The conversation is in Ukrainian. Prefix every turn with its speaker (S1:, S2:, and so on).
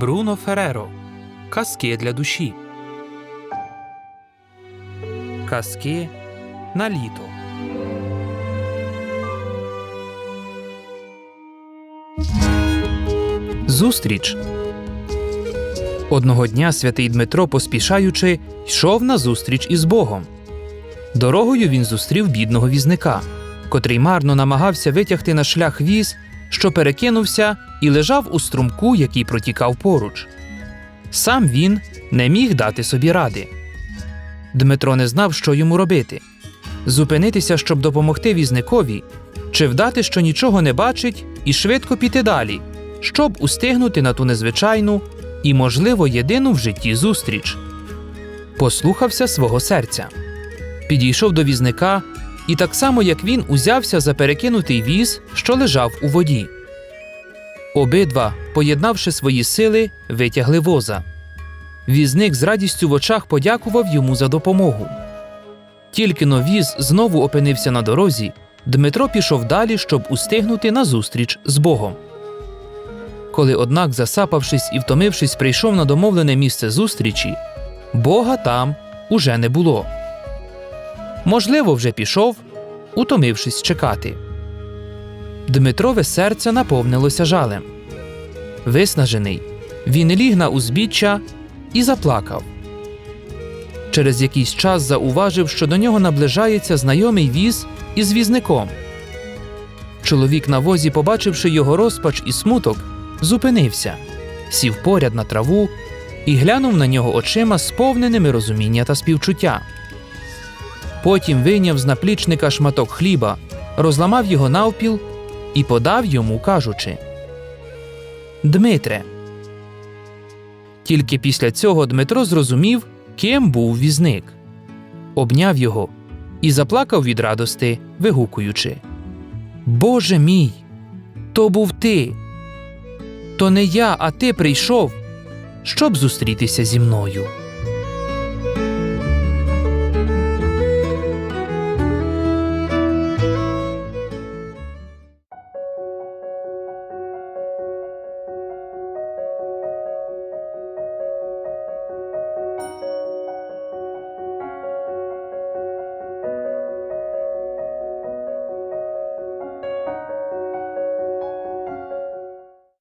S1: Бруно Фереро. Казки для душі. Казки на літо. Зустріч. Одного дня святий Дмитро, поспішаючи, йшов на зустріч із Богом. Дорогою він зустрів бідного візника, котрий марно намагався витягти на шлях віз, що перекинувся і лежав у струмку, який протікав поруч. Сам він не міг дати собі ради. Дмитро не знав, що йому робити зупинитися, щоб допомогти візникові, чи вдати, що нічого не бачить, і швидко піти далі, щоб устигнути на ту незвичайну і, можливо, єдину в житті зустріч. Послухався свого серця, підійшов до візника і так само, як він, узявся за перекинутий віз, що лежав у воді. Обидва, поєднавши свої сили, витягли воза. Візник з радістю в очах подякував йому за допомогу. Тільки но віз знову опинився на дорозі, Дмитро пішов далі, щоб устигнути на зустріч з Богом. Коли, однак, засапавшись і втомившись, прийшов на домовлене місце зустрічі, Бога там уже не було. Можливо, вже пішов, утомившись чекати. Дмитрове серце наповнилося жалем. Виснажений, він ліг на узбіччя і заплакав. Через якийсь час зауважив, що до нього наближається знайомий віз із візником. Чоловік на возі, побачивши його розпач і смуток, зупинився, сів поряд на траву і глянув на нього очима, сповненими розуміння та співчуття. Потім вийняв з наплічника шматок хліба, розламав його навпіл і подав йому, кажучи: Дмитре. Тільки після цього Дмитро зрозумів, ким був візник, обняв його і заплакав від радости, вигукуючи: Боже мій, то був ти. То не я, а ти прийшов, щоб зустрітися зі мною.